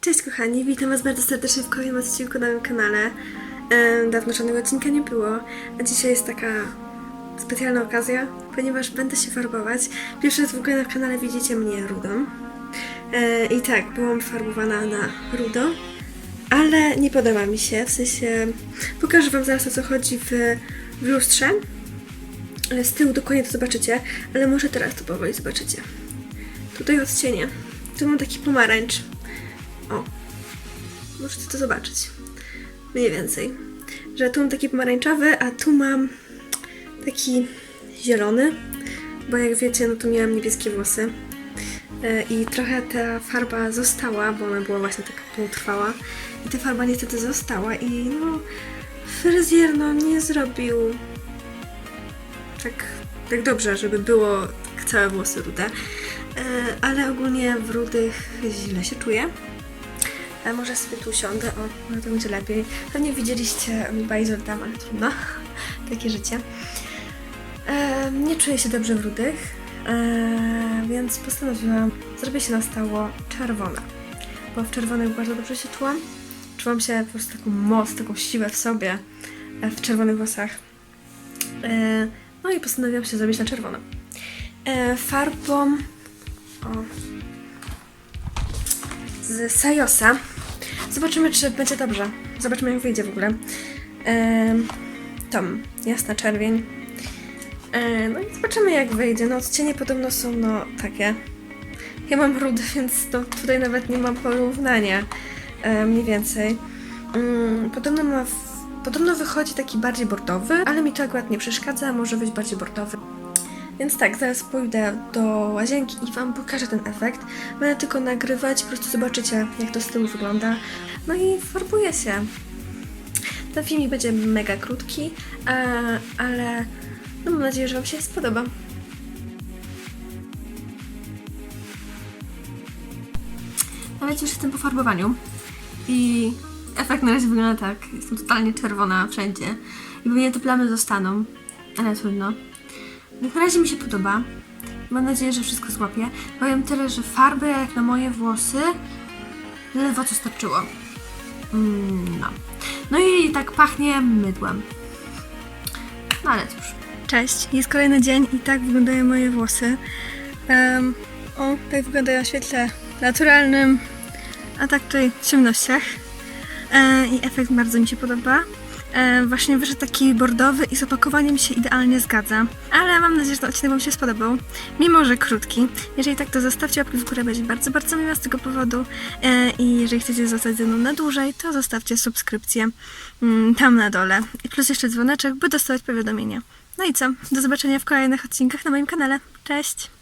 Cześć kochani, witam was bardzo serdecznie w kolejnym odcinku na moim kanale. Dawno żadnego odcinka nie było, a dzisiaj jest taka specjalna okazja, ponieważ będę się farbować. Pierwszy raz w ogóle na kanale widzicie mnie rudą. E, I tak, byłam farbowana na rudo, ale nie podoba mi się, w sensie pokażę wam zaraz o co chodzi w, w lustrze. Z tyłu dokładnie to zobaczycie, ale może teraz to powoli zobaczycie. Tutaj odcienie. Tu mam taki pomarańcz. O, możecie to zobaczyć. Mniej więcej. Że tu mam taki pomarańczowy, a tu mam taki zielony, bo jak wiecie, no tu miałam niebieskie włosy. E, I trochę ta farba została, bo ona była właśnie taka półtrwała. I ta farba niestety została i no fryzjer no nie zrobił tak, tak dobrze, żeby było całe włosy rude. E, ale ogólnie w rudych źle się czuję. A może sobie tu usiądę, o, no to będzie lepiej. Pewnie widzieliście bajzel tam, ale trudno. Takie życie. E, nie czuję się dobrze w rudych, e, więc postanowiłam, zrobię się na stało czerwona. Bo w czerwonych bardzo dobrze się czułam. Czułam się po prostu taką moc, taką siłę w sobie e, w czerwonych włosach. E, no i postanowiłam się zrobić na czerwono. E, farbą o, z Sajosa. Zobaczymy, czy będzie dobrze. Zobaczymy, jak wyjdzie w ogóle. Tom, jasna czerwień. No i zobaczymy, jak wyjdzie. No, odcienie podobno są, no, takie. Ja mam rudy, więc to tutaj nawet nie mam porównania. Mniej więcej. Mm, podobno ma. W, podobno wychodzi taki bardziej bordowy, ale mi to akurat nie przeszkadza, może być bardziej bordowy. Więc tak, zaraz pójdę do łazienki i Wam pokażę ten efekt. Będę tylko nagrywać, po prostu zobaczycie, jak to z tyłu wygląda. No i farbuję się. Ten filmik będzie mega krótki, e, ale no mam nadzieję, że Wam się spodoba. Nawet już jestem po farbowaniu i efekt na razie wygląda tak. Jestem totalnie czerwona wszędzie i pewnie te plamy zostaną, ale trudno. Na razie mi się podoba. Mam nadzieję, że wszystko złapie. Powiem tyle, że farby jak na moje włosy ledwo co starczyło. Mm, no. No i tak pachnie mydłem. No ale cóż. Cześć, jest kolejny dzień i tak wyglądają moje włosy. Em, o, tak wyglądają w świetle naturalnym, a tak tutaj w ciemnościach. E, I efekt bardzo mi się podoba. E, właśnie wyszedł taki bordowy i z opakowaniem się idealnie zgadza. Ale mam nadzieję, że ten odcinek Wam się spodobał, mimo że krótki. Jeżeli tak, to zostawcie łapki w górę, będzie bardzo, bardzo miło z tego powodu. E, I jeżeli chcecie zostać ze mną na dłużej, to zostawcie subskrypcję mm, tam na dole. I plus jeszcze dzwoneczek, by dostawać powiadomienia. No i co? Do zobaczenia w kolejnych odcinkach na moim kanale. Cześć!